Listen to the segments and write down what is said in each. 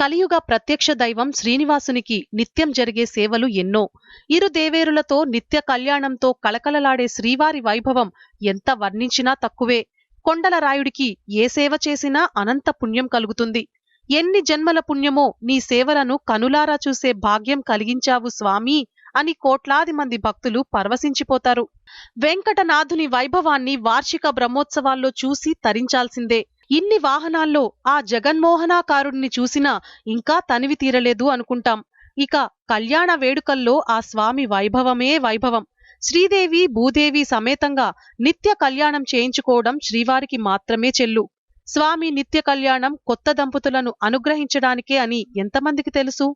కలియుగ ప్రత్యక్ష దైవం శ్రీనివాసునికి నిత్యం జరిగే సేవలు ఎన్నో. ఇరు దేవేరులతో నిత్య కళ్యాణంతో కళకళలాడే శ్రీవారి వైభవం ఎంత వర్ణించినా తక్కువే. కొండల రాయుడికి ఏ సేవ చేసినా అనంత పుణ్యం కలుగుతుంది. ఎన్ని జన్మల పుణ్యమో నీ సేవలను కనులారా చూసే భాగ్యం కలిగించావు స్వామి అని కోట్లాది మంది భక్తులు పరవశించిపోతారు. వెంకటనాథుని వైభవాన్ని వార్షిక బ్రహ్మోత్సవాల్లో చూసి తరించాల్సిందే. ఇన్ని వాహనాల్లో ఆ జగన్మోహనాకారుడిని చూసినా ఇంకా తనివి తీరలేదు అనుకుంటాం. ఇక కళ్యాణ వేడుకల్లో ఆ స్వామి వైభవమే వైభవం. శ్రీదేవి భూదేవి సమేతంగా నిత్య కళ్యాణం చేయించుకోవడం శ్రీవారికి మాత్రమే చెల్లు. స్వామి నిత్య కళ్యాణం కొత్త దంపతులను అనుగ్రహించడానికే అని ఎంతమందికి తెలుసు?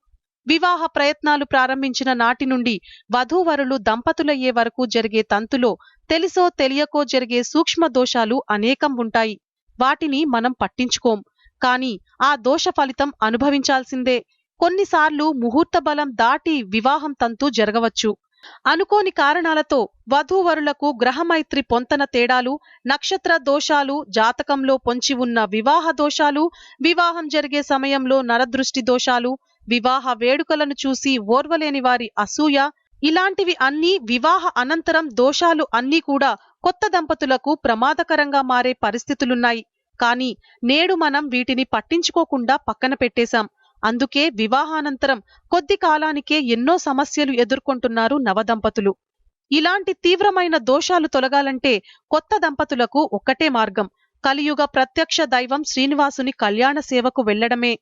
వివాహ ప్రయత్నాలు ప్రారంభించిన నాటి నుండి వధూవరులు దంపతులయ్యే వరకు జరిగే తంతులో తెలిసో తెలియకో జరిగే సూక్ష్మ దోషాలు అనేకం ఉంటాయి. వాటిని మనం పట్టించుకోం. కాని ఆ దోష ఫలితం అనుభవించాల్సిందే. కొన్నిసార్లు ముహూర్త బలం దాటి వివాహం తంతు జరగవచ్చు. అనుకోని కారణాలతో వధూవరులకు గ్రహమైత్రి పొంతన తేడాలు నక్షత్ర దోషాలు జాతకంలో పొంచి ఉన్న వివాహ దోషాలు వివాహం జరిగే సమయంలో నరదృష్టి దోషాలు వివాహ వేడుకలను చూసి ఓర్వలేని వారి అసూయ ఇలాంటివి అన్నీ వివాహ అనంతరం దోషాలు అన్నీ కూడా కొత్త దంపతులకు ప్రమాదకరంగా మారే పరిస్థితులున్నాయి. కానీ నేడు మనం వీటిని పట్టించుకోకుండా పక్కన పెట్టేశాం. అందుకే వివాహానంతరం కొద్ది కాలానికే ఎన్నో సమస్యలు ఎదుర్కొంటున్నారు నవదంపతులు. ఇలాంటి తీవ్రమైన దోషాలు తొలగాలంటే కొత్త దంపతులకు ఒక్కటే మార్గం. కలియుగ ప్రత్యక్ష దైవం శ్రీనివాసుని కళ్యాణ సేవకు వెళ్ళడమే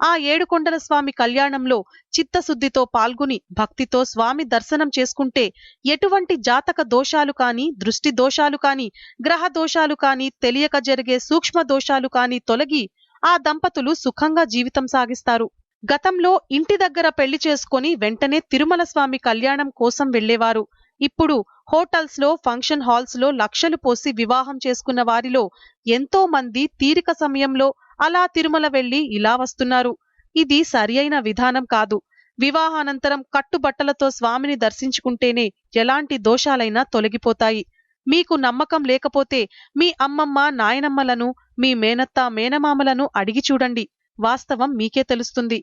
ఆ ఏడుకొండల స్వామి కళ్యాణంలో చిత్తశుద్ధితో పాల్గొని భక్తితో స్వామి దర్శనం చేసుకుంటే ఎటువంటి జాతక దోషాలు కాని దృష్టి దోషాలు కాని గ్రహ దోషాలు కాని తెలియక జరిగే సూక్ష్మ దోషాలు కాని తొలగి ఆ దంపతులు సుఖంగా జీవితం సాగిస్తారు. గతంలో ఇంటి దగ్గర పెళ్ళి చేసుకొని వెంటనే తిరుమల స్వామి కళ్యాణం కోసం వెళ్ళేవారు ఇప్పుడు హోటల్స్లో ఫంక్షన్ హాల్స్లో లక్షలు పోసి వివాహం చేసుకున్న వారిలో ఎంతో మంది తీరిక సమయంలో అలా తిరుమల వెళ్ళి ఇలా వస్తున్నారు. ఇది సరియైన విధానం కాదు. వివాహానంతరం కట్టుబట్టలతో స్వామిని దర్శించుకుంటేనే ఎలాంటి దోషాలైనా తొలగిపోతాయి. మీకు నమ్మకం లేకపోతే మీ అమ్మమ్మ నాయనమ్మలను మీ మేనత్త మేనమామలను అడిగి చూడండి. వాస్తవం మీకే తెలుస్తుంది.